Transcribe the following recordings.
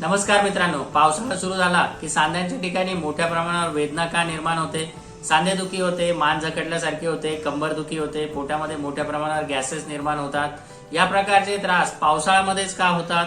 नमस्कार मित्रांनो पावसाळा सुरू झाला की सांध्यांच्या ठिकाणी मोठ्या प्रमाणावर वेदना का निर्माण होते? सांधेदुखी होते मान झकडल्यासारखे होते कंबरदुखी होते पोटामध्ये मोठ्या प्रमाणावर गॅसेस निर्माण होतात. या प्रकारचे त्रास पावसाळ्यामध्येच का होतात?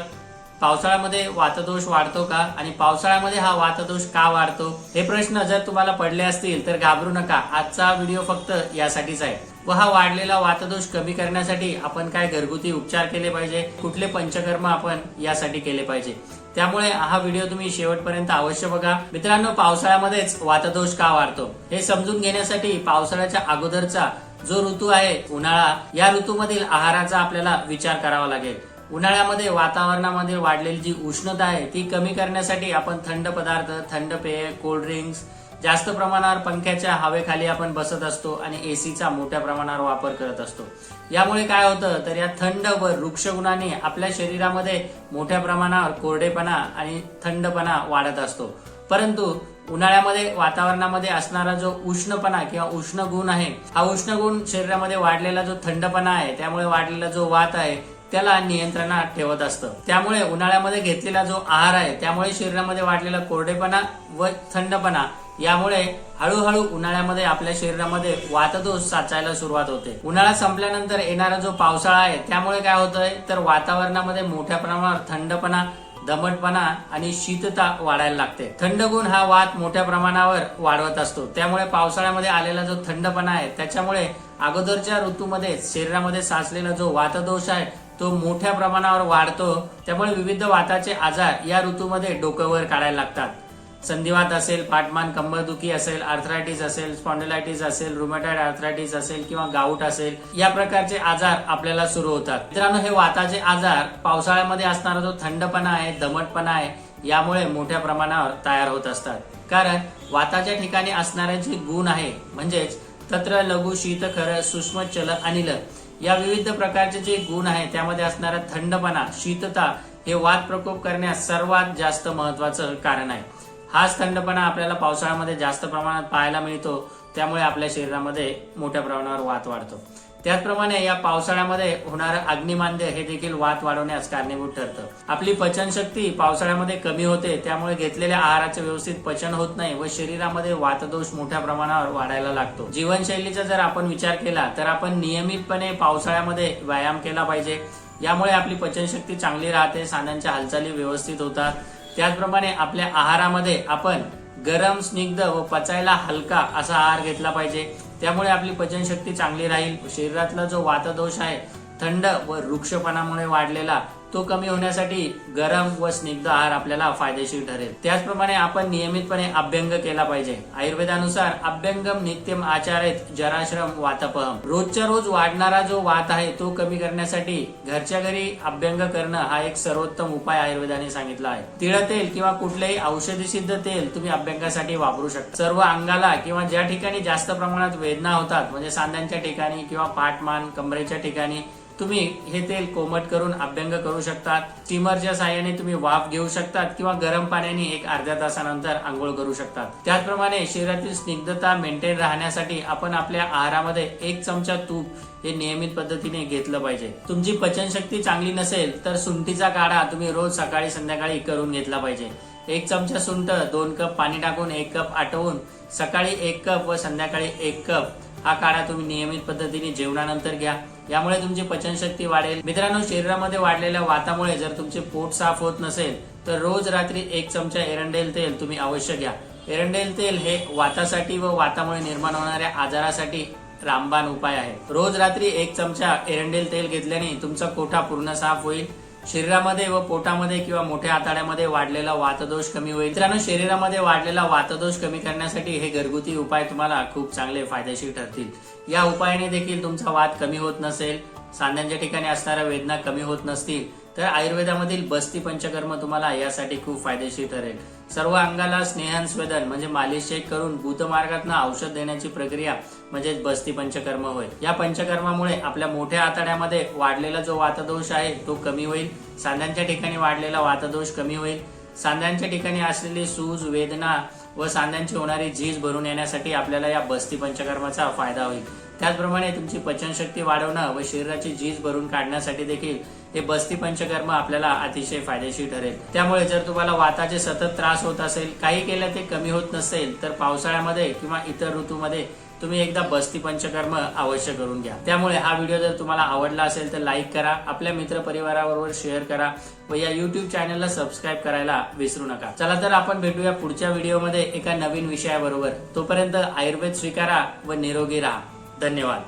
पावसाळ्यामध्ये वातदोष वाढतो का? आणि पावसाळ्यामध्ये हा वातदोष का वाढतो? हे प्रश्न जर तुम्हाला पडले असतील तर घाबरू नका. आजचा व्हिडिओ फक्त यासाठीच आहे. व हा वाढलेला वातदोष कमी करण्यासाठी आपण काय घरगुती उपचार केले पाहिजे? कुठले पंचकर्म आपण यासाठी केले पाहिजे? त्यामुळे हा व्हिडिओ तुम्ही शेवटपर्यंत अवश्य बघा. मित्रांनो पावसाळ्यामध्येच वातदोष का वाढतो? हे समजून घेण्यासाठी पावसाळ्याच्या अगोदरचा जो ऋतू आहे उन्हाळा या ऋतूमधील आहाराचा आपल्याला विचार करावा लागेल. उन्हाळ्यामध्ये वातावरणामध्ये वाढलेली जी उष्णता आहे ती कमी करण्यासाठी आपण थंड पदार्थ थंड पेय कोल्ड ड्रिंक्स जास्त प्रमाणावर पंख्याच्या हवेखाली आपण बसत असतो आणि एसीचा मोठ्या प्रमाणावर वापर करत असतो. यामुळे काय होतं? तर या थंड व वृक्षगुणाने आपल्या शरीरामध्ये मोठ्या प्रमाणावर कोरडेपणा आणि थंडपणा वाढत असतो. परंतु उन्हाळ्यामध्ये वातावरणामध्ये असणारा जो उष्णपणा किंवा उष्ण गुण आहे हा उष्ण गुण शरीरामध्ये वाढलेला जो थंडपणा आहे त्यामुळे वाढलेला जो वात आहे त्याला नियंत्रणात ठेवत असतं. त्यामुळे उन्हाळ्यामध्ये घेतलेला जो आहार आहे त्यामुळे शरीरामध्ये वाढलेला कोरडेपणा व थंडपणा यामुळे हळूहळू उन्हाळ्यामध्ये आपल्या शरीरामध्ये वातदोष साचायला सुरुवात होते. उन्हाळा संपल्यानंतर येणारा जो पावसाळा आहे त्यामुळे काय होतंय? तर वातावरणामध्ये मोठ्या प्रमाणावर थंडपणा दमटपणा आणि शीतता वाढायला लागते. थंड गुण हा वात मोठ्या प्रमाणावर वाढवत असतो. त्यामुळे पावसाळ्यामध्ये आलेला जो थंडपणा आहे त्याच्यामुळे अगोदरच्या ऋतूमध्ये शरीरामध्ये साचलेला जो वातदोष आहे तो मोठ्या प्रमाणावर वाढतो. त्यामुळे विविध वाताचे आजार या ऋतूमध्ये डोक्यावर काढायला लागतात. संधिवात असेल पाठमान कंबरदुखी असेल आर्थरायटिस असेल स्पॉन्डिलायटिस असेल रुमेटाईड आर्थरायटिस असेल किंवा गाऊट असेल या प्रकारचे आजार आपल्याला सुरू होतात. मित्रांनो हे वाताचे आजार पावसाळ्यामध्ये असणारा जो थंडपणा आहे दमटपणा आहे यामुळे मोठ्या प्रमाणावर तयार होत असतात. कारण वाताच्या ठिकाणी असणारे जे गुण आहे म्हणजेच तत्र लघु शीत खर सूक्ष्म चल अनिल या विविध प्रकारचे जे गुण आहे त्यामध्ये असणारा थंडपणा शीतता हे वात प्रकोप करण्यास सर्वात जास्त महत्वाचं कारण आहे. हाच थंडपणा आपल्याला पावसाळ्यामध्ये जास्त प्रमाणात पाहायला मिळतो त्यामुळे आपल्या शरीरामध्ये मोठ्या प्रमाणावर वात वाढतो. त्याचप्रमाणे या पावसाळ्यामध्ये होणारं अग्निमांद्य हे देखील वात वाढवण्यास कारणीभूत ठरतं. आपली पचनशक्ती पावसाळ्यामध्ये कमी होते त्यामुळे घेतलेल्या आहाराचे व्यवस्थित पचन होत नाही व शरीरामध्ये वातदोष मोठ्या प्रमाणावर वाढायला लागतो. जीवनशैलीचा जर आपण विचार केला तर आपण नियमितपणे पावसाळ्यामध्ये व्यायाम केला पाहिजे. यामुळे आपली पचनशक्ती चांगली राहते सांध्यांच्या हालचाली व्यवस्थित होतात त्याचप्रमाणे आपल्या आहारामध्ये आपण गरम स्निग्ध व पचायला हलका असा आहार घेतला पाहिजे. त्यामुळे आपली पचनशक्ती चांगली राहील. शरीरातला जो वातदोष आहे थंड व वृक्षपणामुळे वाढलेला तो कमी होण्यासाठी गरम व स्निग्ध आहार आपल्याला फायदेशीर ठरेल. त्याचप्रमाणे आपण नियमितपणे अभ्यंग केला पाहिजे. आयुर्वेदानुसार अभ्यंगम नित्यम आचारेत जराश्रम वातपहम. रोजच्या रोज वाढणारा जो वात आहे तो कमी करण्यासाठी घरच्या घरी अभ्यंग करणं हा एक सर्वोत्तम उपाय आयुर्वेदाने सांगितला आहे. तिळ तेल किंवा कुठलेही औषधी सिद्ध तेल तुम्ही अभ्यंगासाठी वापरू शकता. सर्व अंगाला किंवा ज्या ठिकाणी जास्त प्रमाणात वेदना होतात म्हणजे सांध्यांच्या ठिकाणी किंवा पाठमान कमरेच्या ठिकाणी तुम्ही हे तेल कोमट करून अभ्यंग करू शकतात. स्टीमरच्या साह्याने तुम्ही वाफ घेऊ शकतात किंवा गरम पाण्याने एक अर्ध्या तासानंतर आंघोळ करू शकतात. त्याचप्रमाणे शरीरातील स्निग्धता मेंटेन राहण्यासाठी आपण आपल्या आहारामध्ये एक चमचा तूप हे नियमित पद्धतीने घेतलं पाहिजे. तुमची पचनशक्ती चांगली नसेल तर सुंठीचा काढा तुम्ही रोज सकाळी संध्याकाळी करून घेतला पाहिजे. एक चमचा सुंठ दोन कप पाणी टाकून एक कप आटवून सकाळी एक कप व संध्याकाळी एक कप हा काढा तुम्ही नियमित पद्धतीने जेवणानंतर घ्या. यामुळे तुमची पचनशक्ती वाढेल. मित्रांनो शरीरामध्ये वाढलेल्या वातामुळे जर तुमचे पोट साफ होत नसेल तर रोज रात्री एक चमचा एरंडेल तेल तुम्ही अवश्य घ्या. एरंडेल तेल हे वातासाठी व वातामुळे निर्माण होणाऱ्या आजारासाठी रामबाण उपाय आहे. रोज रात्री एक चमचा एरंडेल तेल घेतल्याने तुमचा कोठा पूर्ण साफ होईल. शरीरामध्ये व पोटामध्ये किंवा मोठ्या आताड्यामध्ये वाढलेला वातदोष कमी होईल. मित्रांनो शरीरामध्ये वाढलेला वातदोष कमी करण्यासाठी हे घरगुती उपाय तुम्हाला खूप चांगले फायदेशीर ठरतील. या उपायाने देखील तुमचा वाद कमी होत नसेल सांध्यांच्या ठिकाणी असणाऱ्या वेदना कमी होत नसतील तर आयुर्वेदामधील बस्ती पंचकर्म तुम्हाला यासाठी खूप फायदेशीर ठरेल. सर्व अंगाला स्नेहांस्वेदन म्हणजे मालिश शेक करून भूतमार्गातनं औषध देण्याची प्रक्रिया म्हणजेच बस्ती पंचकर्म होय. या पंचकर्मामुळे आपल्या मोठ्या आतड्यामध्ये वाढलेला जो वातदोष आहे तो कमी होईल. सांध्यांच्या ठिकाणी वाढलेला वातदोष कमी होईल. सांध्यांच्या ठिकाणी असलेली सूज वेदना व सांध्यांची होणारी झीज भरून येण्यासाठी आपल्याला या बस्ती पंचकर्माचा फायदा होईल. त्याचप्रमाणे तुमची पचनशक्ती वाढवणं व शरीराची झीज भरून काढण्यासाठी देखील हे बस्ती पंचकर्म आपल्याला अतिशय फायदेशीर ठरेल. त्यामुळे जर तुम्हाला वाताचे सतत त्रास होत असेल काही केलं ते कमी होत नसेल तर पावसाळ्यामध्ये किंवा इतर ऋतूमध्ये तुम्ही एकदा बस्ती पंचकर्म अवश्य करून घ्या. त्यामुळे हा व्हिडिओ जर तुम्हाला आवडला असेल तर लाईक करा आपल्या मित्र परिवाराबरोबर शेअर करा व या युट्यूब चॅनलला सबस्क्राईब करायला विसरू नका. चला तर आपण भेटूया पुढच्या व्हिडिओमध्ये एका नवीन विषयाबरोबर. तोपर्यंत आयुर्वेद स्वीकारा व निरोगी राहा. धन्यवाद